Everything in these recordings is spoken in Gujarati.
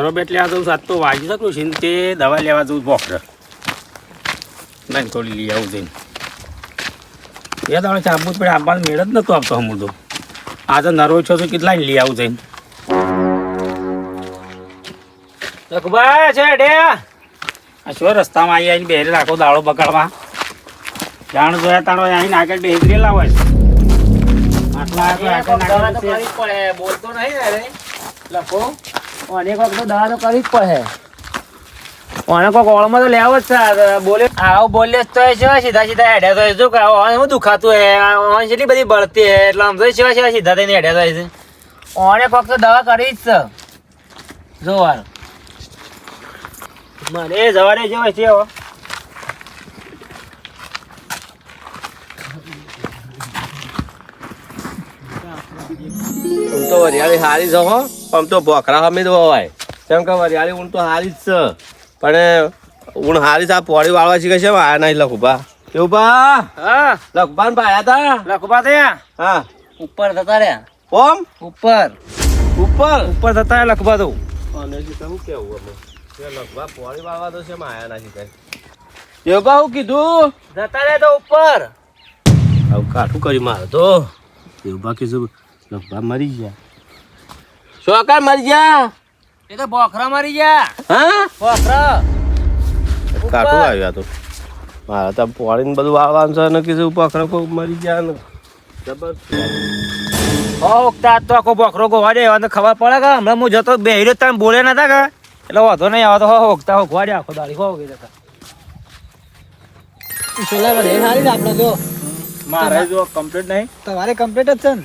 થરોબેટ લેવા જવું સાત તો વાગી શકું છે ને તે દવા લેવા જવું બોક્ટર નહીં થોડી લઈ આવું જઈને. એ દાડે ચાપવું જ પડે આપવાનું મેળ જ નતો આપતો હમણું તો. આજે નરો છો તો કેટલા લઈ આવું જઈને. લખબા છે ડે આ શું રસ્તામાં આવી આવીને બેરી રાખો દાળો બગાડવા. જાણ જોયા તાણો આવીને આગળ બેરી લાવે હોય. આટલા છે. બોલતો નહીં લખો. વખત તો દવા તો કરવી જ પડે. ઓને કોક ઓળમાં તો લેવો જ છે. બોલે આવો બોલે તો સીધા સીધા હેડ્યા તો શું કે શું દુખાતું હે? ઓન કેટલી બધી બળતી હે? એટલે આમ તો સેવા સેવા સીધા થઈને હેડ્યા છે ઓને કોક દવા કરી જ છે. જો વાર મને જવાડે જેવો છે આમ તો વરિયાળી હારી છે હો. આમ તો ભોખરા હમી જ હોય. કેમ કે વરિયાળી ઊંડ તો હારી જ છે. પણ ઊંડ હારી છે આ પોળી વાળવા શીખે છે આ નહીં લખુભા. કેવું હા. લખભાન ભાયા તા? લખુભા થયા? હા. ઉપર થતા રહ્યા. ઓમ ઉપર. ઉપર? ઉપર થતા લખવા તો. અને શું કેવું અમે તે લખભા પોળી વાળવા તો છે માયા ના શીખે. બા હું કીધું? જતા રહ્યા તો ઉપર. આવું કાઠું કરી મારે તો. બા કીધું. લખભા મરી ગયા. શોકાર મરી ગયા? એ તો બોખરા મરી ગયા. હા? બોખરા. કાટો આવ્યા તો. મારે તો પોળીને બધું વાળવાનું છે ને કીધું બોખરો કોઈ મરી ગયા ને. જબરદસ્ત ઓકતા તો આખો બોખરો ગોવા દે એવા તો ખબર પડે કે હમણાં હું જતો બેહીરો તમે બોલે નતા કે? એટલે વાંધો નહીં આવે તો હો ગોવા દે આખો દાડી. હો ગઈ જતા. વડે આપણે જો. મારે જો કમ્પ્લીટ નહીં. તમારે કમ્પ્લીટ જ છે ને?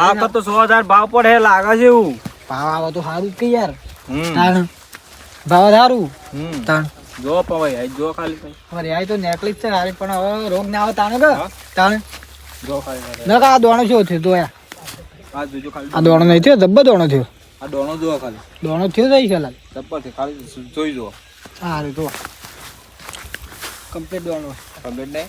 આ વખત તો સો હજાર ભાવ પડે લાગે છે એવું. ભાવ આવે તો સારું કે યાર. ભાવ સારું તાણ. જો પવાય જો ખાલી કઈ હવે યાર તો નેકલેસ છે હારે પણ હવે રોગ ના આવે તાણે કે? તાણે. જો ખાલી ન આ દોણો શું થયો યાર આ જોજો ખાલી. આ દોણો નહીં થયો? જબ્બર દોણો થયો? આ દોણો જો ખાલી. દોણો થયો જાય છે લાલ ચપ્પલથી ખાલી જોઈ જો સારું તો કમ્પ્લીટ દોણો. કમ્પ્લીટ નહીં?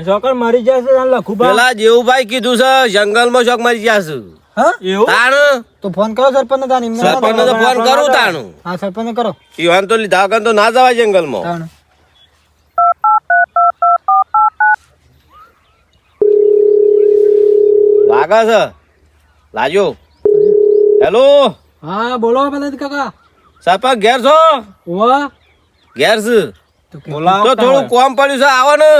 છોકર મરી જશે લખું પેલા જેવુભાઈ કીધું છે જંગલમાં શોક મરી જશે. છે હા? એવું? તાણ? તો ફોન કરો સરપંચ તાણ એમને સરપંચ તો ફોન કરું તાણું. હા સરપંચ કરો. ઈવાન તો લીધા વગર તો ના જવાય જંગલમાં. તાણ. લાગે છે. લાજો. હેલો? હા બોલો કાકા. સરપંચ ઘેર છો? ઘેર છે. તો થોડું કોમ પડ્યું છે આવો ને.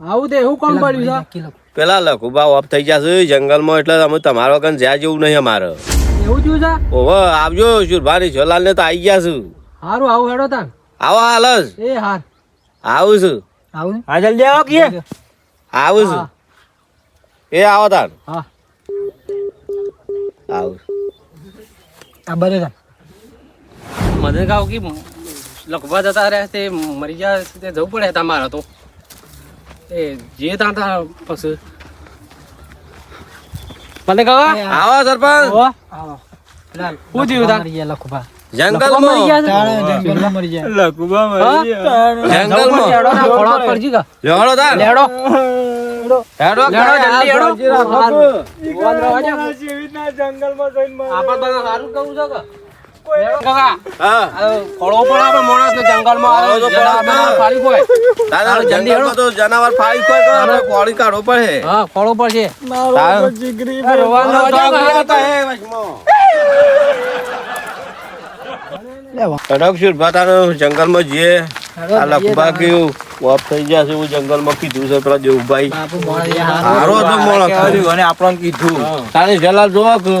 આવું તે એવું કોણ પડ્યું છે? પેલા લખુબા ઓફ થઈ જશે છે જંગલમાં એટલે અમે તમારા વગર જ્યાં જેવું નહીં અમારે. એવું થયું છે? ઓહો આવજો શુરભાની છોલાલ ને તો આવી ગયા છું. સારું આવું હેડો તાણ આવો હાલસ એ હાર આવું છું. આવું? હા જલ્દી આવો કે આવું છું. એ આવો તાન હા. આવું આ બરે તાણ મને કાવ કે લખવા જતા રહ્યા તે મરી ગયા તે જવું પડે તમારે તો. એ જે તાતા પછી મને કહો? આવો સરપંચ. આવો. લાલ શું થયું તાણ? મરી ગયા. લખુભા મરી જાય લખુબા જંગલમાં. લેડો ના ખોળો પરજી કા લેવડો તાન લેડો હેડો લેડો કાંઈ જલ્દી હેડો. ભોજી રાખો. છો. આપણ બધા સારું કહું છો કે? જનાવર આપણે કોળી કાઢવો પડે હા વચમાં. કડક સુરભાતાનો જંગલમાં જઈએ આ લખુબા કેવું ઓફ થઈ જશે છે એવું જંગલમાં કીધું છે પેલા દેવભાઈ. હારો હતો મોણો અને આપણને કીધું. તારે જલાલ જોવા કે?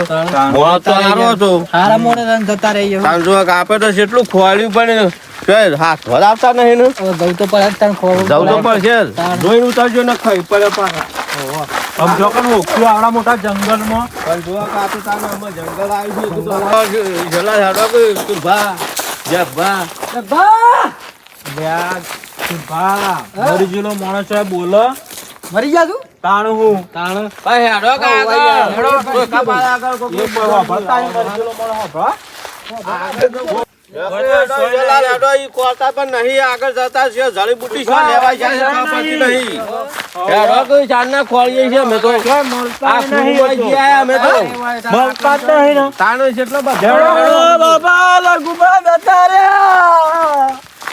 મોણો તો હારો હતો. હારા મોડે રન જતા રહી ગયો તારે જોવા કે આપે તો કેટલું ખોવાડ્યું પણ કે હાથ વધાવતા નહીં ને. જવું તો પડે જ તાણ જવું તો પડશે જોઈને ઉતારજો ને ખાઈ પડે પાછા. આમ જો કે ઓખલું આવડા મોટા જંગલમાં. પણ જોવો કે આપણે જંગલ આવી ગયું તો તો કે તું ભા જા ભા મરી ગયેલો માણસ હોય બોલો મરી ગયા તું તાણ હું તાણ ભાઈ હેડો કે હેડો કોઈ કાપા આગળ કોઈ એ કોઈ વાપરતા મરી ગયેલો માણસ વાપરો. હેડો, જલા હેડો, ઈ પણ નહીં આગળ જતા છે જડીબુટ્ટી શું લેવાય છે નહીં હેડો ખોળીએ છે અમે તો આ ફૂલમાં ગયા અમે તો મળતા જ નહીં ને. તાનો છે એટલો બધો હેડો, બાબા લઘુબા જતા રહ્યા. આ બાંધો કે હળવા તો દ્યો. હોકવા દ્યો તો ખરા. તારા આસમાના. બંદરો,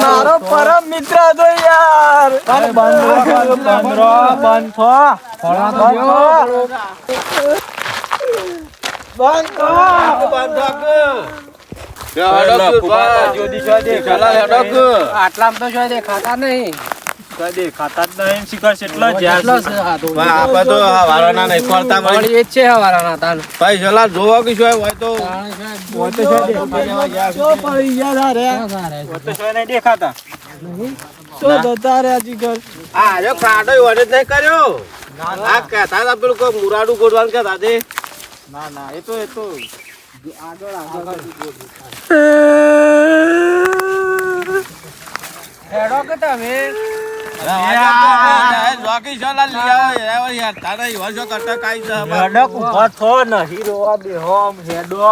મારો પરમ મિત્ર હતો યાર. બંદરો બંધો બંધો બાંધો. આટલામાં તો જો દેખાતા નહીં. દેખાતા જ નહીં શિખર એટલો જ આ તો. ભાઈ આપણે તો આ નહીં ખોલતા ભાઈ એ છે હવારાના તાણ ભાઈ ચલા જોવો કે શું હોય તો હોય તો છે પડી ગયા તારે હોય તો છે નહીં દેખાતા. તો જતા રહ્યા શિખર આ જો કાઢો એવો નહીં કર્યો. આ કહેતા હતા પેલું કોઈ મુરાડું ગોડવાનું કહેતા તે. ના ના એ તો એ તો. તમે? બેહો આમ હેડો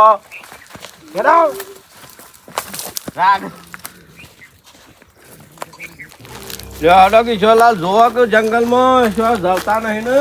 કે છોલાલ જોવો કે જવતા નહીં ને?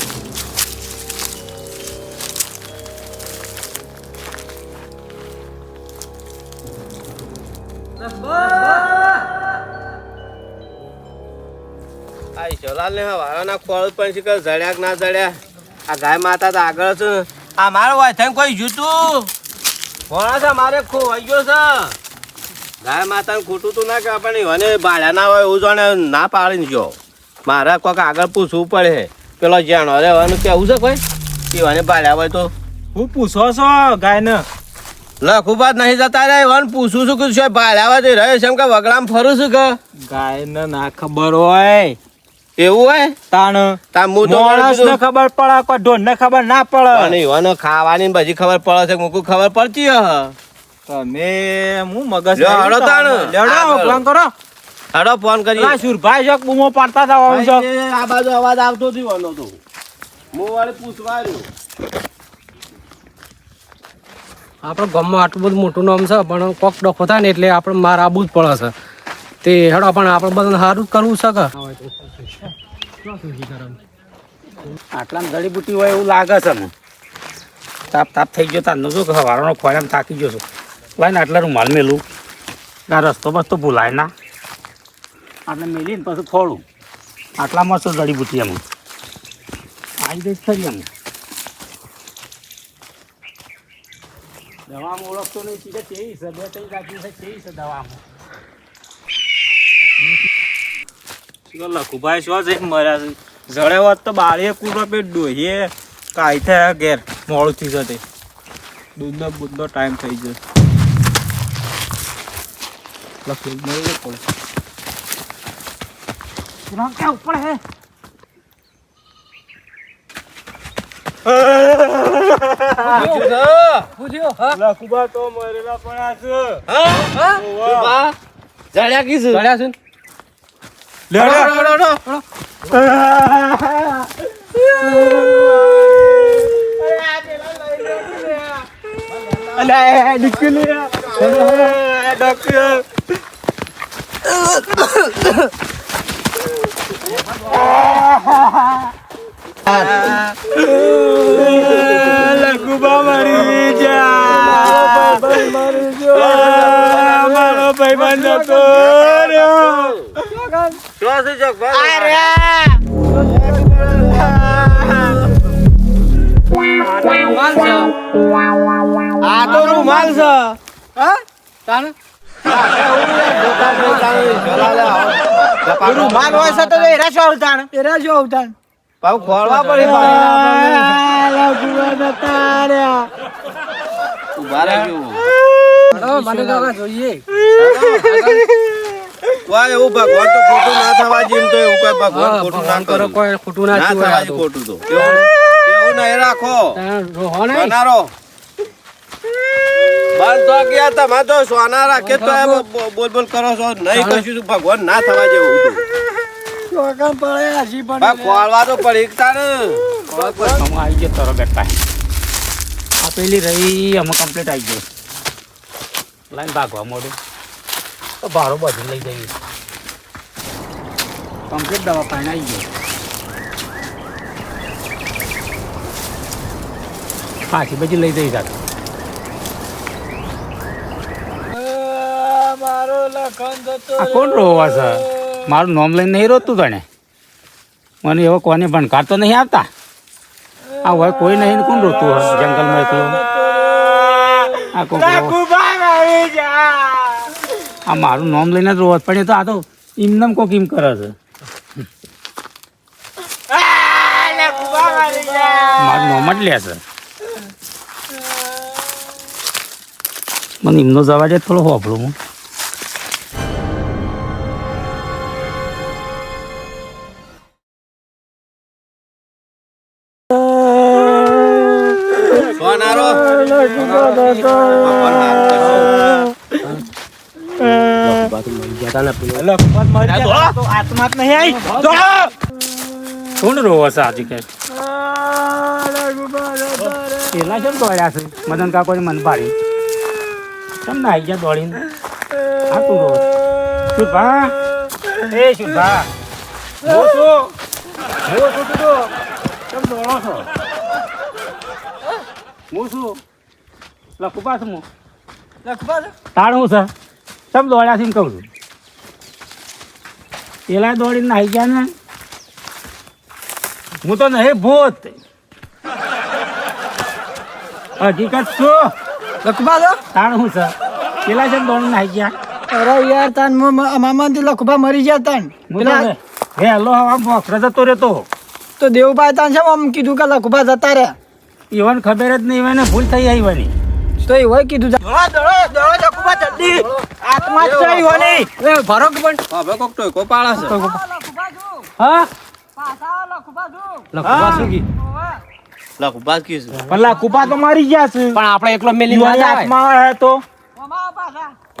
ઈશ્વરલાલ ને વાળાના ખોળ પણ જડ્યા કે ના જડ્યા. આ ગાય માતા તો આગળ છે. આ મારો વાય કોઈ જૂતું કોણા છે? મારે ખોવાઈ ગયો છે. ગાય માતાને ખોટું તો ના કે પણ મને ભાડ્યા ના હોય એવું જાણે ના પાડીને ગયો. મારે કોઈક આગળ પૂછવું પડે. પેલો જાણો રે એવાનું કેવું છે કોઈ? કે ભાડ્યા હોય તો. હું પૂછો છો ગાય ને લખુબાદ નહીં જતા રે વન પૂછું છું કે ભાડ્યા હોય તો રહે છે એમ કે વગડામાં ફરું છું કે? ગાય ને ના ખબર હોય. એવું હોય? તાણ તા હું તો માણસ ને ખબર પડે કોઈ ઢોર ને ખબર ના અને પડે ઈવાનો ખાવાની ને બધી ખબર પડે છે મૂકું ખબર પડતી હ. તમે હું મગજ હળો તાણ. લેવડો ફોન કરો. હડો ફોન કરી પેલા સુરભાઈ જક બૂમો પાડતા હતા આવું છો. આ બાજુ અવાજ આવતો હતી વાનો તો. હું વાળે પૂછવા આવ્યો. આપણે ગામમાં આટલું બધું મોટું નામ છે પણ કોક ડખો થાય ને એટલે આપણે માર આબુ જ પડે છે. તે હેડો પણ આપણે બધું સારું કરવું શકે આટલા આટલામાં જડીબુટ્ટી હોય એવું લાગે છે મને તાપ તાપ થઈ ગયો તારનો શું કે હવારનો ખોરામ થાકી ગયો છું. લાઈને આટલા રૂમાલ મેલું. આ રસ્તો બસ્તો ભૂલાય ના. આટલે મેલીને પછી થોડું. આટલા મસ્ત જડીબુટ્ટી એમ. આવી દઈશ ખરી એમ. દવામાં ઓળખતો નહીં, સીધા તેવી છે? બે ત્રણ રાખી છે? તેવી છે દવામાં? લખુભાઈ શું છે? મર્યા છે જડે હોત તો બાળીએ કૂટો પે ડોહીએ કાઈ થાય ઘેર. મોડું થઈ જતે દૂધનો બૂધનો ટાઈમ થઈ ગયો લખી મળી પડે ઉપર હે? લખુબા તો મરેલા પડ્યા છે. જડ્યા કીધું? ચડ્યા છે ને? લેડો લેડો લેડો લખુબા મરી જા મારો ભાઈ જગભાઈ રૂમાલ છે. આ તો રૂમાલ છે તાને? રૂમાલ હોય છે તો એરા શું અવતાણ એરા પડે ઊભા મને જોઈએ વાહ એવું ભગવાન તો ખોટું ના થવા જેમ તો એવું કોઈ ભગવાન ખોટું ના કરો. કોઈ ખોટું ના ના થવા ખોટું તો. એવું નહીં રાખો. નહીં? તો ગયા તમારે તો સોના રાખે તો એમ બોલ બોલ કરો છો? નહીં કશું તો ભગવાન ના થવા જેવું તો બા ખોલવા તો પડી તાને અમે આવી ગયો તારો બેટા. આ પેલી રહી અમે કમ્પ્લીટ આવી ગયો. લાઈન ભાગવા મોડું. તો ભારો બધું લઈ જઈએ. કમ્પ્લીટ દવા પાણી આવી ગયો પાછી બધી લઈ જઈ જાત કોણ રોવા સર મારું નામ લઈને નહીં રોતું તને મને એવો કોને ભણકાર તો નહીં આવતા? આ હોય કોઈ નહીં કોણ રોતું જંગલમાં એકલું. આ રોવો. આ મારું નામ લઈને જ રોવત પડે તો આ તો ઇમનમ કોક ઇમ કરે છે. મારું નામ જ લે છે. મને એમનો જવા દે થોડો હોભળું હું. ભગવાન હાથ કરશે. કોણ રોવો છે આજે કે? પેલા કેમ દોડ્યા છે? મદન કાકો મન પાડી કેમ ના આવી ગયા દોડીને? આ તું રોવો? શુભા એ શુભા હું છું? હું છું તું તો? કેમ દોડો છો? હું છું? લખુપા છું હું તાણ હું છે? કેમ દોડ્યા છે એમ કહું છું? પેલા દોડીને નાઈ ગયા ને? હું તો નહીં ભૂત. હકીકત શું? લખવા દો. તાણ હું છે? પેલા છે દોડીને નાઈ ગયા. અરે યાર તાન મામા થી લખુબા મરી ગયા તાન પેલા હે હલો હવા મોખરે જતો રહેતો. તો દેવભાઈ તાન છે આમ કીધું કે લખવા જતા રહ્યા ઈવન ખબર જ નહીં એને ભૂલ થઈ આવી બની તો એ હોય કીધું આત્મા જ થઈ હોય એ ભરો પણ. હવે કોક ટોયકો પાડે છે. હા? લખવા શું કી? લખું બાદ કીધું પણ લાકુપા તો મારી ગયા છે. પણ આપણે એકલો મેલી ના ઈવન આત્મા હે તો.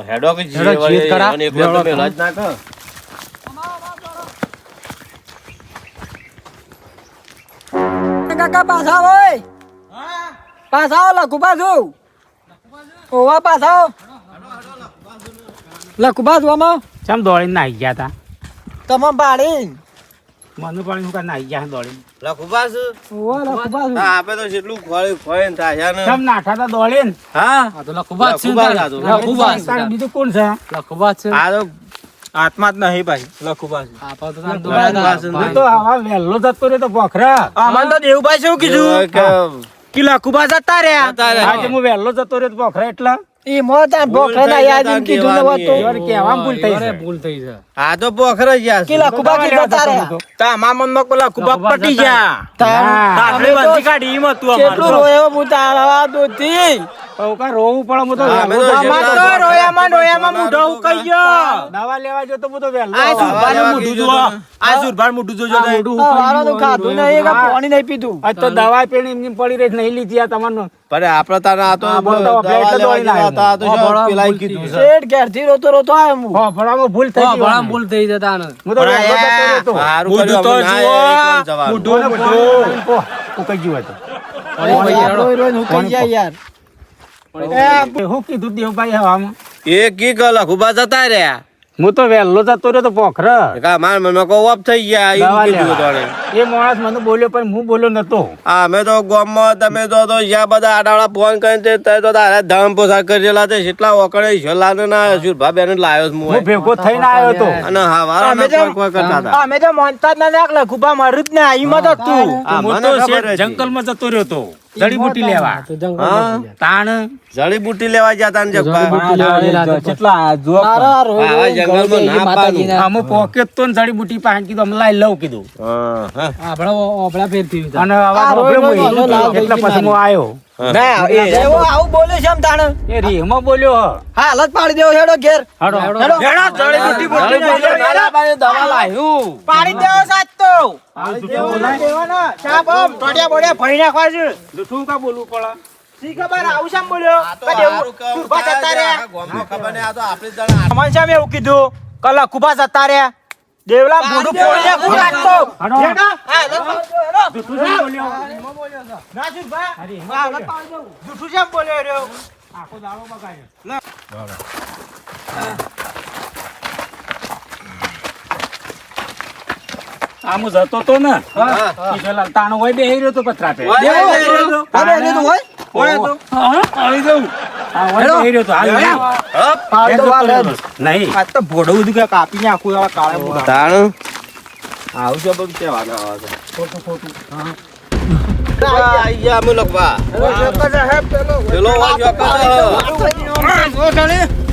હેડો કે જીવે જીત અને એકલો તો મેલા જ નાખે. કાકા પાછા હોય પાછા આવો લખુબા જો ઓવા પાછા લખુબા જોવામાં ચમ દોડીને નાહી ગયા હતા તમામ પાડી મને પણ ગયા દોડીને? આપે તો જેટલું ખોળી ખોળીને થાય ને. ચમ નાઠા હતા દોડીને? હા? આ તો લખુબા છે ને લખુબા જ તારે. આ તો. લખુબા જ છે તારે તારે. બીજું કોણ છે? લખુબા છે આ તો આત્મા જ નહીં ભાઈ લખુબા તો છે. હું તો. આવા વહેલો જતો રે તો ભોખરા આમાં તો દેવભાઈ શું કીધું? કે કે લખુબા જતા રહ્યા. આજે હું વહેલો જતો રહ્યો તો ભોખરા એટલા. એ મોતા ભોખરા ના યાદ કીધું ને દેવાની. તો ઈવન કહેવામાં ભૂલ થઈ છે ભૂલ થઈ છે આ તો પોખર જ યાર કે લખુબા કે જતા રહ્યા. તામા મનમાં પેલા લખુબા પટી ગયા. તાર- ના. અમે તો કેટલું રોયો હું તારા દોથી કહું રોવું પડે હું તો હા, તો તો રોયામાં રોયામાં મૂઢો ઉકાઈ ગયો. દવા લેવા જો તો હું તો વહેલો આ આવું. સુરભાનું મોઢું આ સુરભાનું મોઢું જોજો આ મોઢું ઉકાઈ ગયું, ખાધું નહીં કે પાણી નહીં પીધું. આજ તો દવા પીણી એમની પડી રહી નહીં લીધી આ તમારનું. પણ આપણે તારે આ તો આ તો દવા આ તો ભલા કીધું. છે. ઘેરથી રોતો રોતો આવ્યો હું. હો, ભલામાં ભૂલ થઈ ગઈ ભલા ભૂલ થઈ જતા ને હું તો. હારું મોઢું તો જુઓ. મોઢું મોઢું ઉકાઈ ગયું હતું. રોઈ રોઈને ઉકાઈ ગયા યાર હું કીધું દેવભાઈ હવામાં? એ કી કલ લખુબા જતા રહ્યા હું તો વહેલો જતો રહ્યો તો પોખર માર મનમાં કહો ઓફ થઈ ગયા દવા એવું કીધું લેવા. તોણે. એ માણસ મને બોલ્યો પણ હું બોલ્યો નતો આ અમે તો ગામમાં તમે તો તો જ્યાં બધા આડાવાળા ફોન કરીને તે તે તો તારે ધામ પોસા કરેલા છે ઓકળે છેલ્લાને ના શુરભા બેન હું હું ભેગો થઈને આવ્યો હતો અને હા વારા અમે તો- કોઈ કોઈ કરતા હતા અમે તો માનતા જ ના નાખલા ખુબા મારું જ ને આઈમાં તો તું હું તો. જંગલમાં જતો રહ્યો તો જડીબુટી લેવા. તાણ? જડીબુટી લેવા ગયા તાણ ને જગભા જડીબુટી લેવા ગયેલા હતા. કેટલા જો જંગલમાં ના માતાજીના. અમે પોકેટ તો જડીબુટી પાસે કીધું અમે લાઈ લઉં કીધું. હા હા. આપણા આપણા ફેર થયું અને આવા એટલે પછી હું આવ્યો. ના એવો આવું બોલે છે આમ તાણે. એ રીહમાં બોલ્યો હા. હાલત પાડી દેવો હેડો ઘેર. હડો. હેડો. હેડો. જડીબુટી બોલતી નહીં. દવા લાવ્યું પાડી દેવો સાચ તો. દેવાના. ચા બમ, ટોટિયા બોટિયા ભરી નાખવા છે. જૂઠું કા બોલવું પડે? શી ખબર? આવું શામ બોલ્યો? કે જતા રહ્યા. ખબર નહીં, આ તો આપણી જણા સામે એવું કીધું? કલા કુબા જતા રહ્યા. દેવલા મોઢું ફોડી હું રાખતો હેડો. જૂઠું શું બોલ્યો? ના સુરભા. હા. જૂઠું શેમ બોલ્યો રહ્યો? આખો દાડો બગાડ્યો. આમ હું જતો તો ને? તાણો હોય બેહી રહ્યો તો પથરા પે. હોય, દેવો, હોય, તો. આવી જાઉં. નહીં. આ તો ભોળું બધું કે કાપી નાખું એવા કાળા મોઢા. તાણ. આવું છે બધું કહેવાનું આવે છે.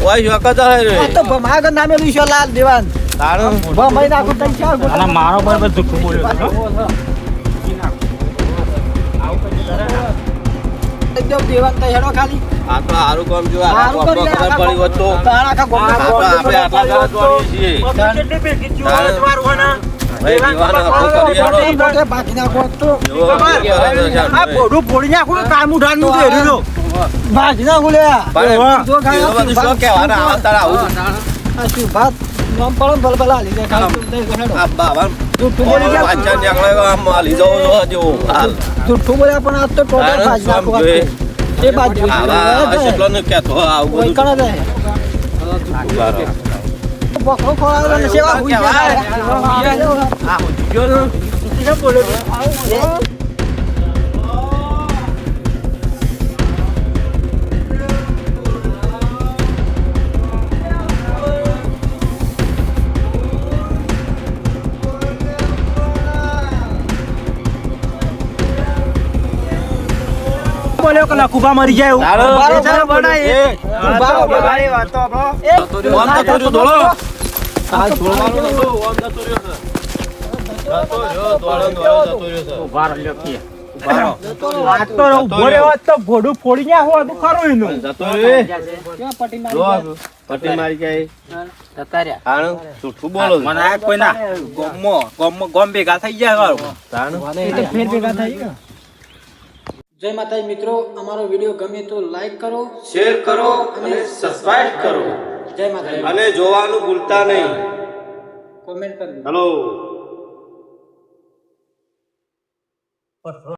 વાય જોકર હે. રે આ તો ભમાગર દેવાન તઈ હેડો ખાલી. આ હારું કામ જો હારું ગામમાં ખબર પડી હોત તો. આખા ગોમના આપણે આપણે આટલા જણા દોડીએ છીએ. કેટલી ભેગી થયું હોય હોના? આપણે તો. આ કામ તો આ. આ તું. આ જુઠ્ઠું જવો જેવો બોલ્યા પણ આજ તો ટોટલ તારે બાજી નાખું શું જોઈએ? આખું. એ બાજુ. આવા કેટલો ને કહેતો આવું બધું કણે જાય. બકરો ને સેવા હુઈ જાય. કેમ બોલ્યો તું? બોલ્યો કે લખુભા મરી જાય એવું. તારે બારો ચાલો બારો બનાય. એ, બારો બનાય. ઓમ જતો રહ્યો દોડો આ છોડવાનું નતું, ઓમ જતો રહ્યો છે. જતો થઈ જતો રહ્યો. છે. ઊભા જય માતાજી મિત્રો અમારો વીડિયો ગમે તો લાઈક કરો શેર કરો અને સબસ્ક્રાઇબ કરો. જય માતાજી. અને જોવાનું ભૂલતા નહીં. કોમેન્ટ કરજો હેલો